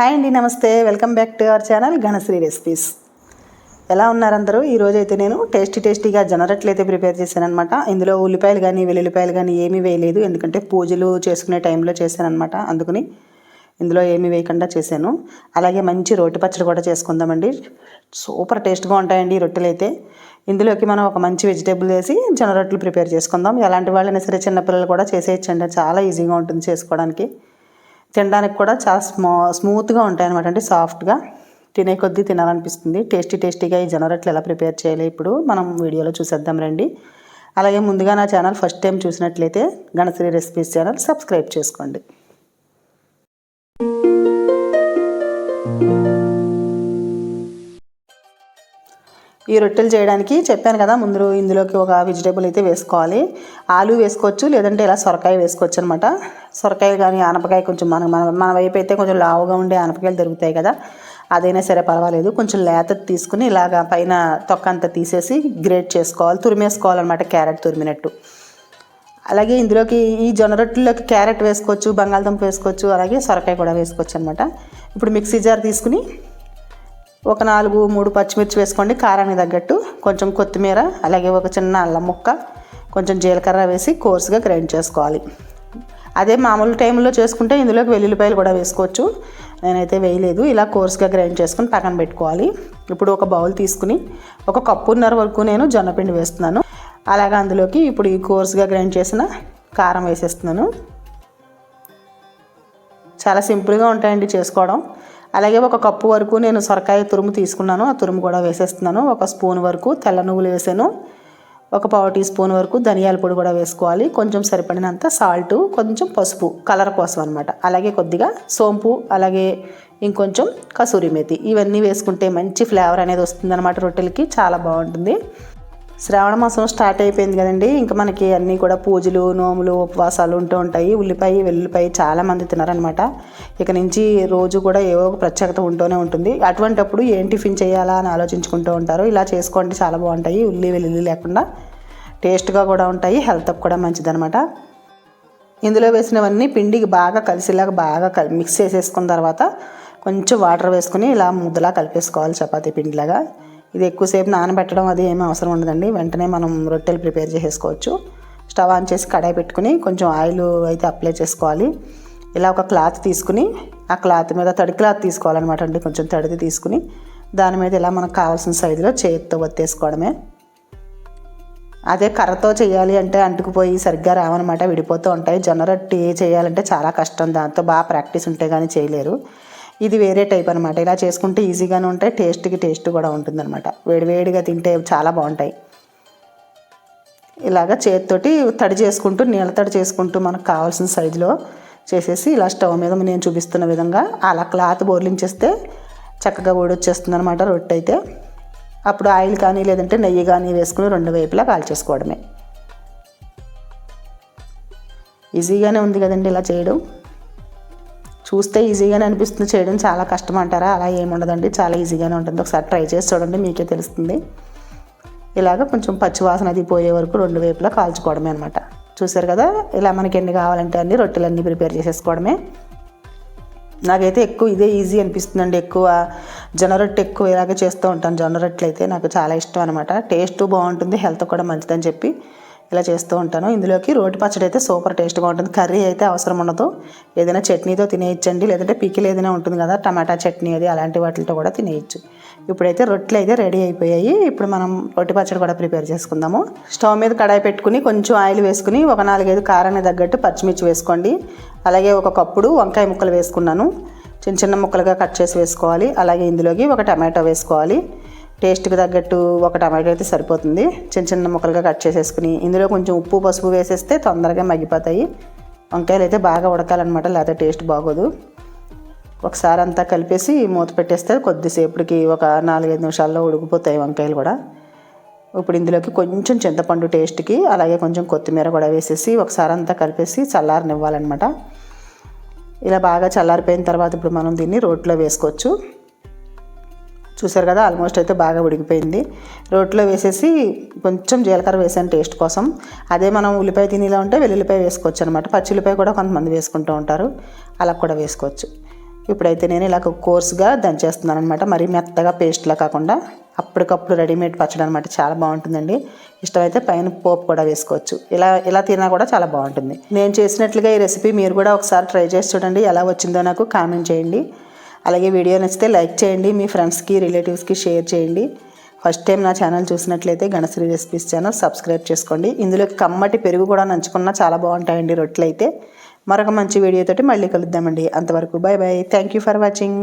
Hi అండి నమస్తే. Welcome back to our channel Ghanashri recipes. ఎలా ఉన్నారందరూ ఈరోజైతే ఈరోజు అయితే నేను టేస్టీ టేస్టీగా జనరట్లు అయితే ప్రిపేర్ చేశాను అనమాట ఇందులో ఉల్లిపాయలు కానీ వెల్లుల్లిపాయలు కానీ ఏమీ వేయలేదు. ఎందుకంటే పూజలు చేసుకునే టైంలో చేశాను అనమాట అందుకని ఇందులో ఏమీ వేయకుండా చేశాను. అలాగే మంచి రోటి పచ్చడి కూడా చేసుకుందామండి. సూపర్ టేస్ట్గా ఉంటాయండి ఈ రొట్టెలు అయితే ఇందులోకి మనం ఒక మంచి వెజిటేబుల్ వేసి జొన్న రొట్టెలు ప్రిపేర్ చేసుకుందాం. ఎలాంటి వాళ్ళైనా సరే చిన్నపిల్లలు కూడా చేసేయచ్చండి. చాలా ఈజీగా ఉంటుంది చేసుకోవడానికి. తినడానికి కూడా చాలా స్మూ స్మూత్గా ఉంటాయి అనమాట అంటే సాఫ్ట్గా తినే కొద్దీ తినాలనిపిస్తుంది. టేస్టీ టేస్టీగా ఈ జనరట్లు ఎలా ప్రిపేర్ చేయాలి ఇప్పుడు మనం వీడియోలో చూసేద్దాం రండి. అలాగే ముందుగా నా ఛానల్ ఫస్ట్ టైం చూసినట్లయితే గణశ్రీ రెసిపీస్ ఛానల్ సబ్స్క్రైబ్ చేసుకోండి. ఈ రొట్టెలు చేయడానికి చెప్పాను కదా ముందు ఇందులోకి ఒక వెజిటేబుల్ అయితే వేసుకోవాలి. ఆలు వేసుకోవచ్చు లేదంటే ఇలా సొరకాయ వేసుకోవచ్చు అనమాట సొరకాయలు కానీ ఆనపకాయ కొంచెం మన మన మన వైపు అయితే కొంచెం లావుగా ఉండే ఆనపకాయలు దొరుకుతాయి కదా అదైనా సరే పర్వాలేదు. కొంచెం లేత తీసుకుని ఇలాగ పైన తొక్క అంతా తీసేసి గ్రేట్ చేసుకోవాలి. తురిమేసుకోవాలన్నమాట క్యారెట్ తురిమినట్టు. అలాగే ఇందులోకి ఈ జొన్న రొట్టెల్లోకి క్యారెట్ వేసుకోవచ్చు బంగాళదుంప వేసుకోవచ్చు అలాగే సొరకాయ కూడా వేసుకోవచ్చు అనమాట ఇప్పుడు మిక్సీ జార్ తీసుకుని ఒక నాలుగు మూడు పచ్చిమిర్చి వేసుకోండి. కారానికి తగ్గట్టు కొంచెం కొత్తిమీర అలాగే ఒక చిన్న అల్లం ముక్క కొంచెం జీలకర్ర వేసి కోర్సుగా గ్రైండ్ చేసుకోవాలి. అదే మామూలు టైంలో చేసుకుంటే ఇందులోకి వెల్లుల్లిపాయలు కూడా వేసుకోవచ్చు. నేనైతే వేయలేదు. ఇలా కోర్సుగా గ్రైండ్ చేసుకుని పక్కన పెట్టుకోవాలి. ఇప్పుడు ఒక బౌల్ తీసుకుని ఒక కప్పున్నర వరకు నేను జొన్నపిండి వేస్తున్నాను. అలాగే అందులోకి ఇప్పుడు ఈ కోర్సుగా గ్రైండ్ చేసిన కారం వేసేస్తున్నాను. చాలా సింపుల్గా ఉంటాయండి చేసుకోవడం. అలాగే ఒక కప్పు వరకు నేను సొరకాయ తురుము తీసుకున్నాను. ఆ తురుము కూడా వేసేస్తున్నాను. ఒక స్పూన్ వరకు తెల్ల నువ్వులు వేసాను. ఒక పావు టీ స్పూన్ వరకు ధనియాల పొడి కూడా వేసుకోవాలి. కొంచెం సరిపడినంత సాల్ట్ కొంచెం పసుపు కలర్ కోసం అనమాట అలాగే కొద్దిగా సోంపు అలాగే ఇంకొంచెం కసూరి మేతి. ఇవన్నీ వేసుకుంటే మంచి ఫ్లేవర్ అనేది వస్తుంది అనమాట రొట్టెలకి. చాలా బాగుంటుంది. శ్రావణ మాసం స్టార్ట్ అయిపోయింది కదండి. ఇంకా మనకి అన్నీ కూడా పూజలు నోములు ఉపవాసాలు ఉంటూ ఉంటాయి. ఉల్లిపాయ వెల్లుల్లిపాయ చాలామంది తినారనమాట ఇక నుంచి రోజు కూడా ఏవో ఒక ప్రత్యేకత ఉంటూనే ఉంటుంది. అటువంటప్పుడు ఏం టిఫిన్ చేయాలా అని ఆలోచించుకుంటూ ఉంటారు. ఇలా చేసుకోండి చాలా బాగుంటాయి. ఉల్లి వెల్లుల్లి లేకుండా టేస్ట్గా కూడా ఉంటాయి. హెల్త్కి కూడా మంచిదనమాట ఇందులో వేసినవన్నీ పిండికి బాగా కలిసేలాగా బాగా కలి మిక్స్ చేసేసుకున్న తర్వాత కొంచెం వాటర్ వేసుకుని ఇలా ముద్దలా కలిపేసుకోవాలి చపాతీ పిండిలాగా. ఇది ఎక్కువసేపు నానబెట్టడం అది ఏమీ అవసరం ఉండదండి. వెంటనే మనం రొట్టెలు ప్రిపేర్ చేసేసుకోవచ్చు. స్టవ్ ఆన్ చేసి కడాయి పెట్టుకుని కొంచెం ఆయిల్ అయితే అప్లై చేసుకోవాలి. ఇలా ఒక క్లాత్ తీసుకుని ఆ క్లాత్ మీద తడి క్లాత్ తీసుకోవాలన్నమాట అండి. కొంచెం తడిది తీసుకుని దాని మీద ఇలా మనకు కావాల్సిన సైజులో చేతితో ఒత్తేసుకోవడమే. అదే కర్రతో చేయాలి అంటే అంటుకుపోయి సరిగ్గా రావన్నమాట విడిపోతూ ఉంటాయి. జొన్న రొట్టి చేయాలంటే చాలా కష్టం. దాంతో బాగా ప్రాక్టీస్ ఉంటే కానీ చేయలేరు. ఇది వేరే టైప్ అనమాట ఇలా చేసుకుంటే ఈజీగానే ఉంటాయి టేస్ట్కి టేస్ట్ కూడా ఉంటుందన్నమాట. వేడివేడిగా తింటే చాలా బాగుంటాయి. ఇలాగ చేతితోటి తడి చేసుకుంటూ నీళ్ళ తడి చేసుకుంటూ మనకు కావాల్సిన సైజులో చేసేసి ఇలా స్టవ్ మీద నేను చూపిస్తున్న విధంగా అలా క్లాత్ బోర్లించేస్తే చక్కగా ఊడొచ్చేస్తుంది అనమాట రొట్టె అయితే. అప్పుడు ఆయిల్ కానీ లేదంటే నెయ్యి కానీ వేసుకుని రెండు వైపులా కాల్చేసుకోవడమే. ఈజీగానే ఉంది కదండి ఇలా చేయడం. చూస్తే ఈజీగానే అనిపిస్తుంది. చేయడం చాలా కష్టం అంటారా అలా ఏముండదండి చాలా ఈజీగానే ఉంటుంది. ఒకసారి ట్రై చేసి చూడండి. మీకే తెలుస్తుంది. ఇలాగ కొంచెం పచ్చివాసన అది పోయే వరకు రెండు వైపులా కాల్చుకోవడమే అనమాట చూసారు కదా? ఇలా మనకి ఎన్ని కావాలంటే అన్ని రొట్టెలన్నీ ప్రిపేర్ చేసేసుకోవడమే. నాకైతే ఎక్కువ ఇదే ఈజీ అనిపిస్తుందండి. ఎక్కువ జొన్న రొట్టె ఎక్కువ ఇలాగే చేస్తూ ఉంటాను. జొన్న రొట్టెలు అయితే నాకు చాలా ఇష్టం అనమాట టేస్ట్ బాగుంటుంది. హెల్త్ కూడా మంచిదని చెప్పి. ఇలా చేస్తూ ఉంటాను. ఇందులోకి రోటి పచ్చడి అయితే సూపర్ టేస్ట్గా ఉంటుంది. కర్రీ అయితే అవసరం ఉండదు. ఏదైనా చట్నీతో తినేయచ్చండి. లేదంటే పికిల్ ఏదైనా ఉంటుంది కదా టమాటా చట్నీ అది అలాంటి వాటితో కూడా తినేయచ్చు. ఇప్పుడైతే రొట్టెలు అయితే రెడీ అయిపోయాయి. ఇప్పుడు మనం రొట్టె పచ్చడి కూడా ప్రిపేర్ చేసుకుందాము. స్టవ్ మీద కడాయి పెట్టుకుని కొంచెం ఆయిల్ వేసుకుని ఒక నాలుగైదు కారానికి తగ్గట్టు పచ్చిమిర్చి వేసుకోండి. అలాగే ఒక కప్పుడు వంకాయ ముక్కలు వేసుకున్నాను. చిన్న చిన్న ముక్కలుగా కట్ చేసి వేసుకోవాలి. అలాగే ఇందులోకి ఒక టమాటో వేసుకోవాలి. టేస్ట్కి తగ్గట్టు ఒక టమాటో అయితే సరిపోతుంది. చిన్న చిన్న ముక్కలుగా కట్ చేసేసుకుని ఇందులో కొంచెం ఉప్పు పసుపు వేసేస్తే తొందరగా మగ్గిపోతాయి. వంకాయలు అయితే బాగా ఉడకాలన్నమాట లేకపోతే టేస్ట్ బాగోదు. ఒకసారి అంతా కలిపేసి మూత పెట్టేస్తే కొద్దిసేపటికి ఒక నాలుగైదు నిమిషాల్లో ఉడికిపోతాయి వంకాయలు కూడా. ఇప్పుడు ఇందులోకి కొంచెం చింతపండు టేస్ట్కి అలాగే కొంచెం కొత్తిమీర కూడా వేసేసి ఒకసారి అంతా కలిపేసి చల్లారనివ్వాలన్నమాట. ఇలా బాగా చల్లారిపోయిన తర్వాత ఇప్పుడు మనం దీన్ని రోట్లో వేసుకోవచ్చు. చూసారు కదా ఆల్మోస్ట్ అయితే బాగా ఉడికిపోయింది. రోట్లో వేసేసి కొంచెం జీలకర్ర వేసాను టేస్ట్ కోసం. అదే మనం ఉల్లిపాయ తినేలా ఉంటే వెల్లుల్లిపాయ వేసుకోవచ్చు అనమాట పచ్చి ఉల్లిపాయ కూడా కొంతమంది వేసుకుంటూ ఉంటారు. అలా కూడా వేసుకోవచ్చు. ఇప్పుడైతే నేను ఇలా కోర్స్గా దంచేస్తున్నాను అనమాట మరీ మెత్తగా పేస్ట్లా కాకుండా అప్పటికప్పుడు రెడీమేడ్ పచ్చడి అనమాట చాలా బాగుంటుందండి. ఇష్టమైతే పైన పోపు కూడా వేసుకోవచ్చు. ఇలా ఇలా తిన్నా కూడా చాలా బాగుంటుంది. నేను చేసినట్లుగా ఈ రెసిపీ మీరు కూడా ఒకసారి ట్రై చేసి చూడండి. ఎలా వచ్చిందో నాకు కామెంట్ చేయండి. అలాగే వీడియో నచ్చితే లైక్ చేయండి మీ ఫ్రెండ్స్కి రిలేటివ్స్కి షేర్ చేయండి. ఫస్ట్ టైం నా ఛానల్ చూసినట్లయితే గణశ్రీ రెసిపీస్ ఛానల్ సబ్స్క్రైబ్ చేసుకోండి. ఇందులో కమ్మటి పెరుగు కూడా నంచుకున్నా చాలా బాగుంటాయండి రొట్టెలు అయితే మరొక మంచి వీడియోతోటి మళ్ళీ కలుద్దామండి. అంతవరకు bye bye thank you for watching.